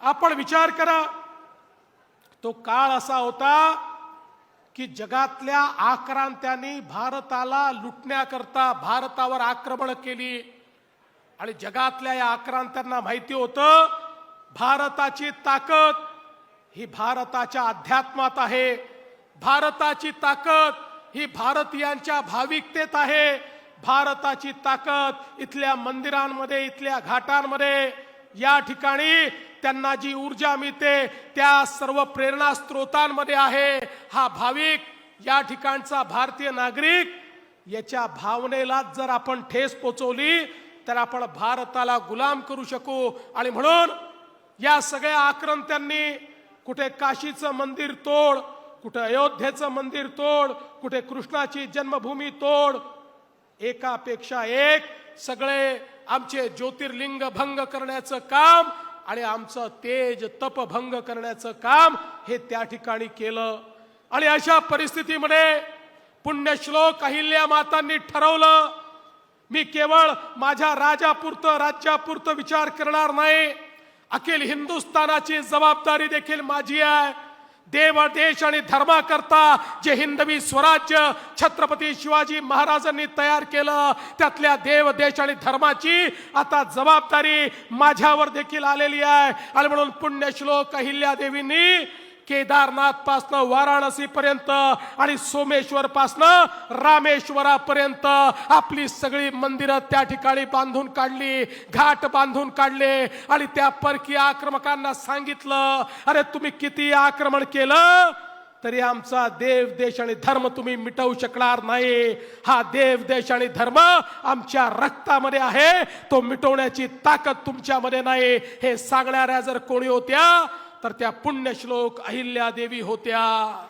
आपण विचार करा तो काळ असा होता की जगातल्या आक्रांत्यांनी भारताला लुटण्याकरता भारतावर आक्रमण केली. आणि जगातल्या या आक्रांत्यांना माहिती होतं भारताची ताकद ही भारताच्या अध्यात्मात आहे. भारताची ताकद ही भारतीयांच्या भाविकतेत आहे. भारताची ताकद इथल्या मंदिरांमध्ये इथल्या घाटांमध्ये या ठिकाणी त्यांना जी ऊर्जा मिळते त्या सर्व प्रेरणा स्रोतांमध्ये आहे. हा भाविक या ठिकाणचा भारतीय नागरिक याच्या भावनेला जर आपण ठेस पोचवली तर आपण भारताला गुलाम करू शकू. आणि म्हणून या सगळ्या आक्रंत्यांनी कुठे काशीचं मंदिर तोड कुठे अयोध्येचं मंदिर तोड कुठे कृष्णाची जन्मभूमी तोड एकापेक्षा एक सगळे आमचे ज्योतिर्लिंग भंग करण्याचं काम आणि आमचं तेज तप भंग करण्याचं काम हे त्या ठिकाणी केलं. आणि अशा परिस्थितीमध्ये पुण्यश्लोक अहिल्या मातांनी ठरवलं मी केवळ माझ्या राजापुरतं राज्यापुरतं विचार करणार नाही. अखिल हिंदुस्थानाची जबाबदारी देखील माझी आहे. देव देश आणि धर्माकरता जे हिंदवी स्वराज्य छत्रपती शिवाजी महाराजांनी तयार केलं त्यातल्या देव देश आणि धर्माची आता जबाबदारी माझ्यावर देखील आलेली आहे. आणि म्हणून पुण्यश्लोक अहिल्या देवींनी केदारनाथ पासनं वाराणसी पर्यंत आणि सोमेश्वर पासनं रामेश्वरापर्यंत आपली सगळी मंदिरं त्या ठिकाणी बांधून काढली घाट बांधून काढले आणि त्या परकीय आक्रमकांना सांगितलं अरे तुम्ही किती आक्रमण केलं? तरी आमचा देव देश आणि धर्म तुम्ही मिटवू शकणार नाही. हा देव देश आणि धर्म आमच्या रक्तामध्ये आहे. तो मिटवण्याची ताकद तुमच्यामध्ये नाही. हे सांगणाऱ्या जर कोणी होत्या तर त्या पुण्यश्लोक अहिल्या देवी होत्या.